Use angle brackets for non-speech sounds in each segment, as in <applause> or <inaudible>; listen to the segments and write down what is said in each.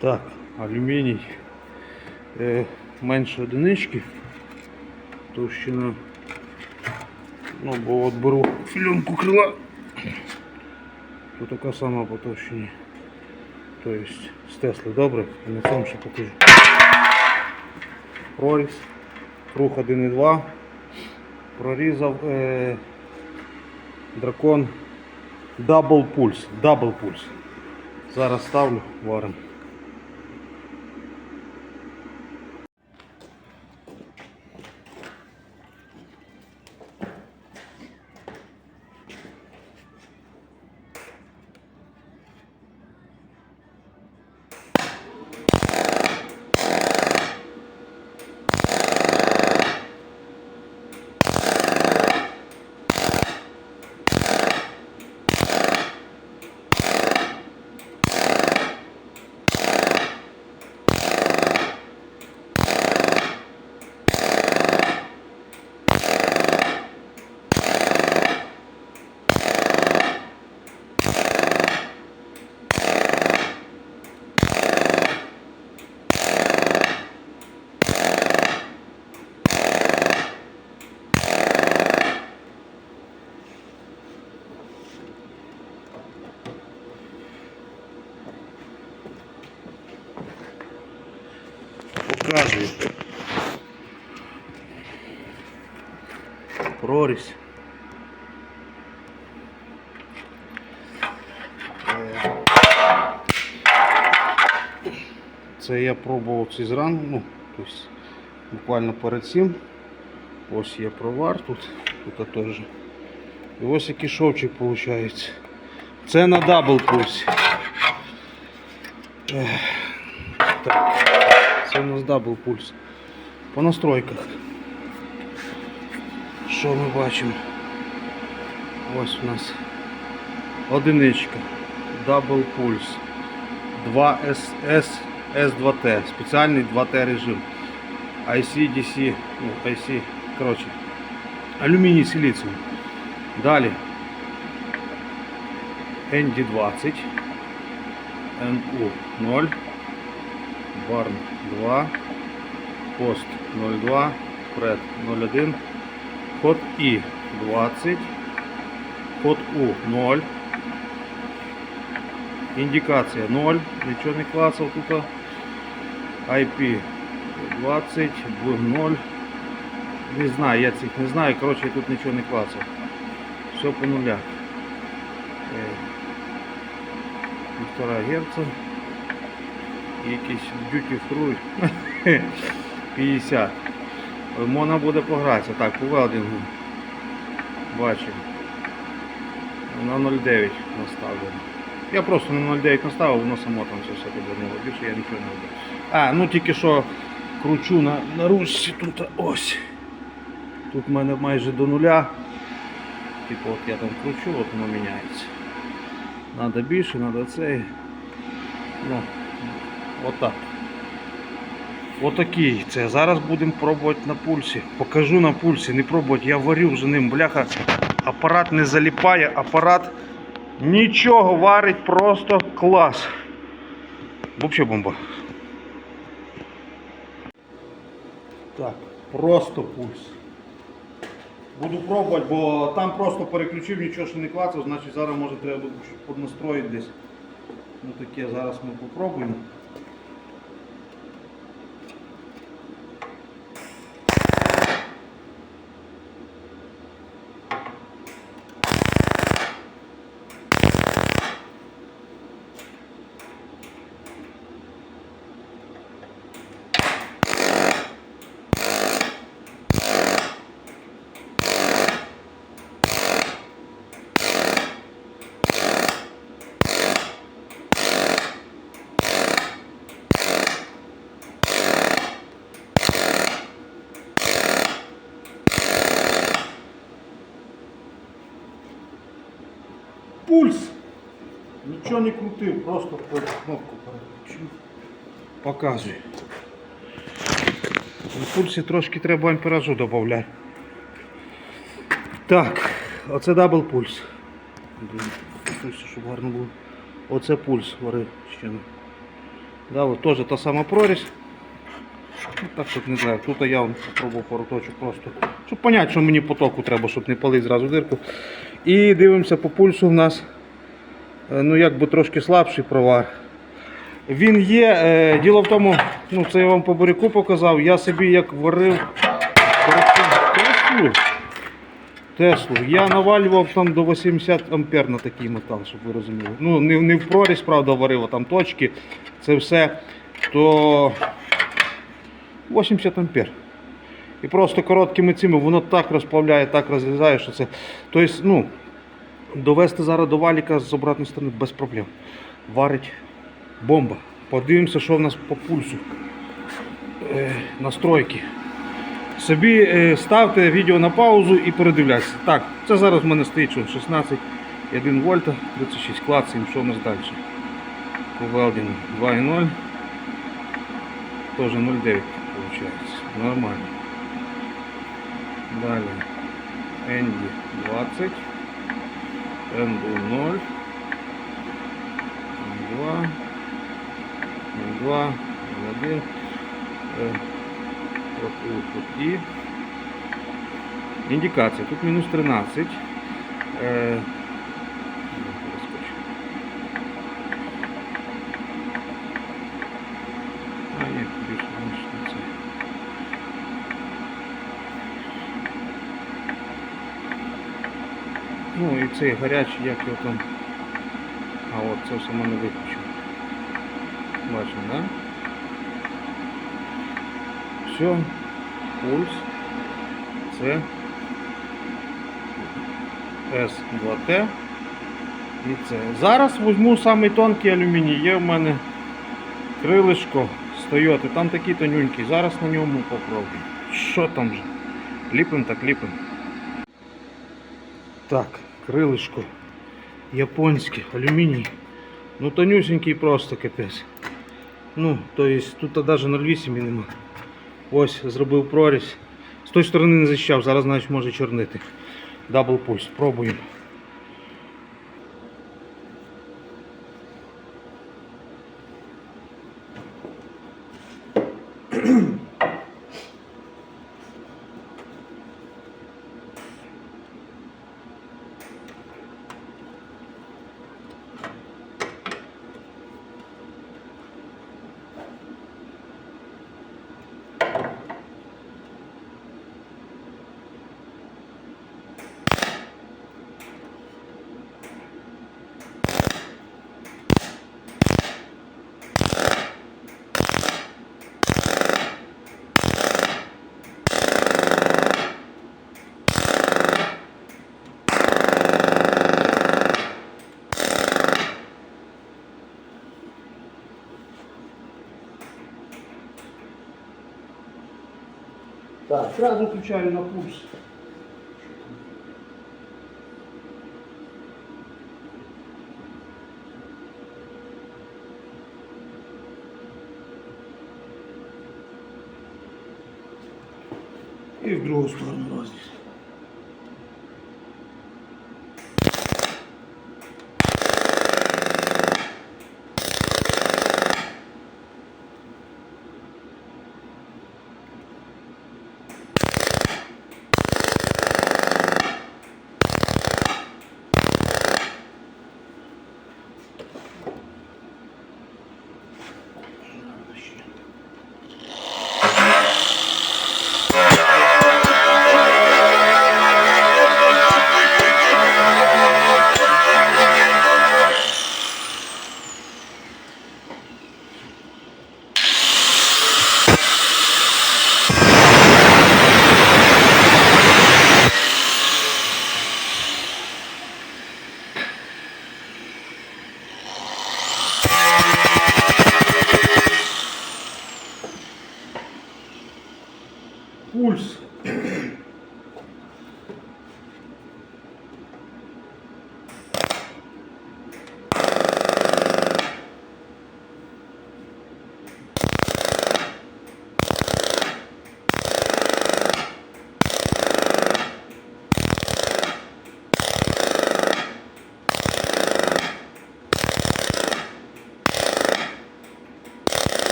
Так, алюміній е, менше одинички. Товщина. Ну, бо от беру фільонку крила. То така сама по товщині. Тобто з Тесли, добре? І на цьому ще покажу. Проріз. Круг 1,2. Прорізав е, дракон Double Pulse. Double Pulse. Зараз ставлю, варимо. Показую. Прорізь. Е, Це я пробував цей зран, ну, тобто буквально перед цим. Ось є провар тут, тут теж. І ось який шовчик виходить. Це на дабл пульсі. Так. Це у нас дабл пульс. По настройках. Що ми бачимо? Ось у нас одиничка. Дабл пульс. 2 S, S2T. Спеціальний 2T режим. IC, DC, ну, IC, коротше. Алюміній силіціум. Далі. ND20. NU 0. Барн 2, пост 02, пред 01, код І 20, код У 0, індикація 0, нічого не клацав тут, IP 20, B 0, не знаю, я цих не знаю, коротше я тут нічого не клацав. Все по. Е, Півтора герца якийсь duty free 50. Можна буде погратися. Так, по велдингу. Бачимо. На 0,9 наставлено. Я просто на 0,9 наставив, воно само там все все повернуло. Більше я нічого не роблю. А, ну тільки що кручу на, на ручці тут ось. Тут в мене майже до нуля. Типу от я там кручу, от воно міняється. Надо більше, треба цей. Ну, Отак. Отакий це. Зараз будемо пробувати на пульсі. Покажу на пульсі, не пробувати. Я варю вже ним, бляха. Апарат не заліпає, апарат нічого варить, просто клас. Взагалі бомба. Так, просто пульс. Буду пробувати, бо там просто переключив, нічого ще не клацав, значить зараз може треба буде піднастроїти десь. Ну таке зараз ми попробуємо. Пульс! Нічого не крутив, просто кнопку переключив. Показує. На пульсі трошки треба амперажу додати. Так, оце дабл пульс. Щоб гарно було. Оце пульс вари ще. Да, теж та сама прорізь. Ну, Так тут не знаю. Тут я попробував пару просто. Щоб зрозуміти, що мені потоку треба, щоб не палити зразу дирку. І дивимося по пульсу в нас. е, Ну, якби трошки слабший провар. Він є. е, Діло в тому, ну це я вам по буряку показав. Я собі як варив Теслу. Теслу. Я навалював там до 80 ампер на такий метал, щоб ви розуміли. Ну, не, не в прорізь, правда, варив, а там точки. Це все. То 80 ампер. І просто короткими цими воно так розплавляє, так розрізає, що це. Тобто, ну, довести зараз до валіка з обратної сторони без проблем. Варить бомба. Подивимося, що в нас по пульсу. Е, настройки. Собі е, ставте відео на паузу і передивляйтеся. Так, це зараз в мене стоїть що, 16 1 вольта, 36 клацаємо, що у нас далі. Кувелдін 2.0. Теж 0,9 виходить. Нормально. Далі. Енді 20. НД 0. 2. 2. 1. От і тут і. Індикація. Тут мінус 13. Е, перескочу. А, ні, більше ніж на це. Ну і цей гарячий, як його там. А от це все мене виключено. Бачимо, так? Да? Все, пульс. Це С2Т. І це. Зараз візьму самий тонкий алюміній. Є в мене крилишко з Toyota. Там такий тонюнький. Зараз на ньому попробую. Що там же? Ліпим так ліпим. Так, крилишко. Японське, алюміній. Ну тонюсенький просто капець. Ну, то есть тут навіть 0,8 і нема. Ось, зробив прорізь. З тої сторони не защищав, зараз значить може чорнити. Дабл пульс. Пробуємо. Так, сразу включаю на пульс. И в другую сторону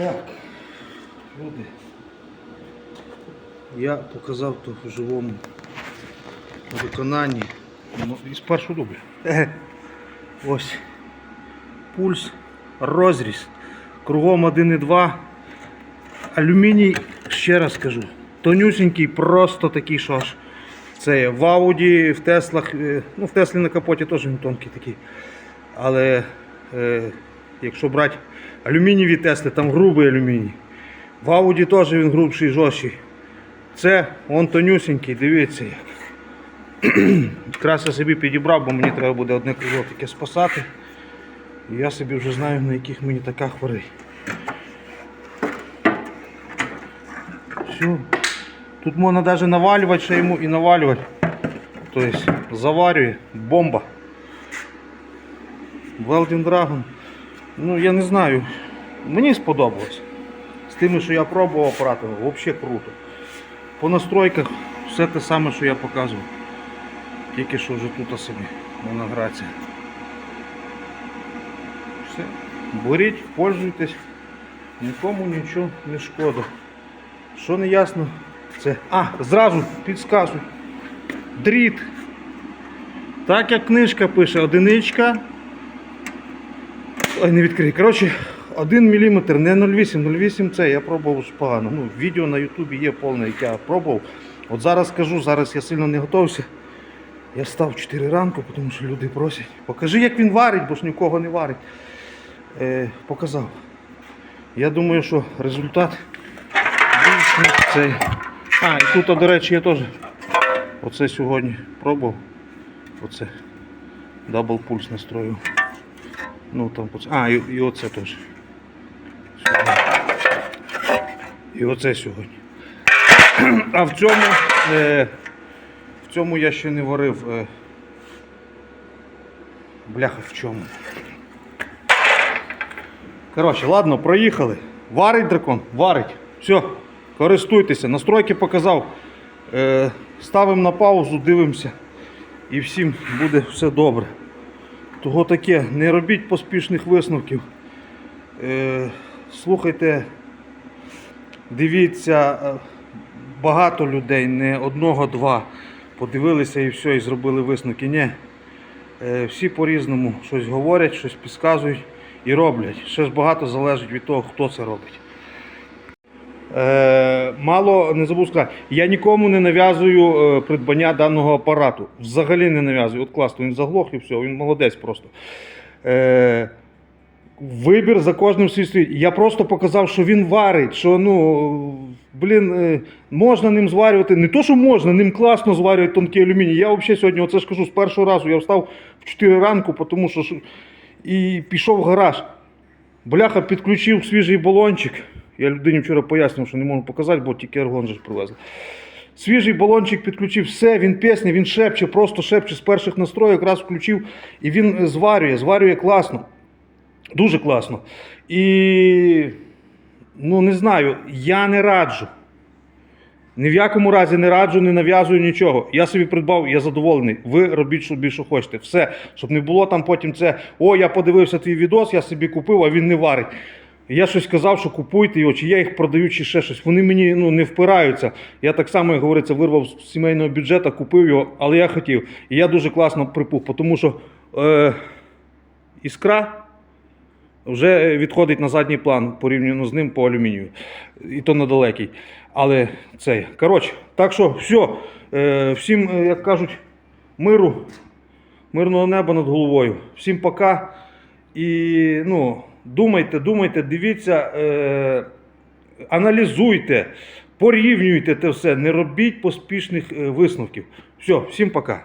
Так, люди. Я показав то в живому виконанні. Ну, із першого дубля. Ось. Пульс, розріз. Кругом 1,2. Алюміній, ще раз кажу, тонюсенький, просто такий, що аж це є. в Ауді, в Теслах, е, ну в Теслі на капоті теж він тонкий такий. Але е, якщо брати алюмінієві Тесли, там грубий алюміній. В Ауді теж він грубший, жорсткий. Це он тонюсенький, дивіться як. <clears throat> Якраз я собі підібрав, бо мені треба буде одне крило таке спасати. І я собі вже знаю, на яких мені така хворий. Все. Тут можна навіть навалювати ще йому і навалювати. Тобто заварює бомба. Welding Dragon. Ну я не знаю. Мені сподобалось. З тими, що я пробував апарати, взагалі круто. По настройках все те саме, що я показував. Тільки що вже тут собі можна гратися. Все. Беріть, пользуйтесь. Нікому нічого не шкода. Що не ясно, це. А, зразу підсказую. Дріт. Так як книжка пише, одиничка. Ой, не відкрий. Коротше, 1 мм, не 0,8. 0,8 це я пробував погано. Ну, відео на Ютубі є повне, яке я пробував. От зараз скажу, зараз я сильно не готовся. Я став 4 ранку, тому що люди просять. Покажи, як він варить, бо ж нікого не варить. Е, показав. Я думаю, що результат більш цей. А, і тут, до речі, я теж оце сьогодні пробував. Оце. Дабл пульс настроїв. Ну там А, і, і оце теж. І оце сьогодні. <clears throat> А в цьому, е, в цьому я ще не варив. Е, бляха в чому. Коротше, ладно, проїхали. Варить дракон, варить. Все, користуйтеся. Настройки показав. Е, ставимо на паузу, дивимося. І всім буде все добре. Того таке, не робіть поспішних висновків. Е, слухайте, дивіться, е, багато людей, не одного-два. Подивилися і все, і зробили висновки. Ні. Е, всі по-різному щось говорять, щось підказують і роблять. Ще ж багато залежить від того, хто це робить. Е, мало не забув сказати, я нікому не нав'язую е, придбання даного апарату. Взагалі не нав'язую. От класно, він заглох і все, він молодець просто. Е, вибір за кожним свій стоїть. Я просто показав, що він варить, що ну, блін, можна ним зварювати. Не то, що можна, ним класно зварювати тонкий алюміній. Я взагалі сьогодні, оце ж кажу, з першого разу я встав в 4 ранку, тому що і пішов в гараж. Бляха підключив свіжий балончик. Я людині вчора пояснив, що не можу показати, бо тільки аргон же ж привезли. Свіжий балончик підключив, все, він пісня, він шепче, просто шепче з перших настроїв, якраз включив, і він зварює, зварює класно. Дуже класно. І ну не знаю, я не раджу. Ні в якому разі не раджу, не нав'язую нічого. Я собі придбав, я задоволений. Ви робіть що хочете. Все, щоб не було там потім це. О, я подивився твій відос, я собі купив, а він не варить. Я щось казав, що купуйте його, чи я їх продаю, чи ще щось. Вони мені ну, не впираються. Я так само, як говориться, вирвав з сімейного бюджету, купив його, але я хотів. І я дуже класно припув, тому що е, іскра вже відходить на задній план порівняно з ним по алюмінію. І то на далекий. Але це. Коротше, так що все. Е, всім, е, як кажуть, миру, мирного неба над головою. Всім пока. І ну, думайте, думайте, дивіться, е, аналізуйте, порівнюйте те все, не робіть поспішних е, висновків. Все, всім пока.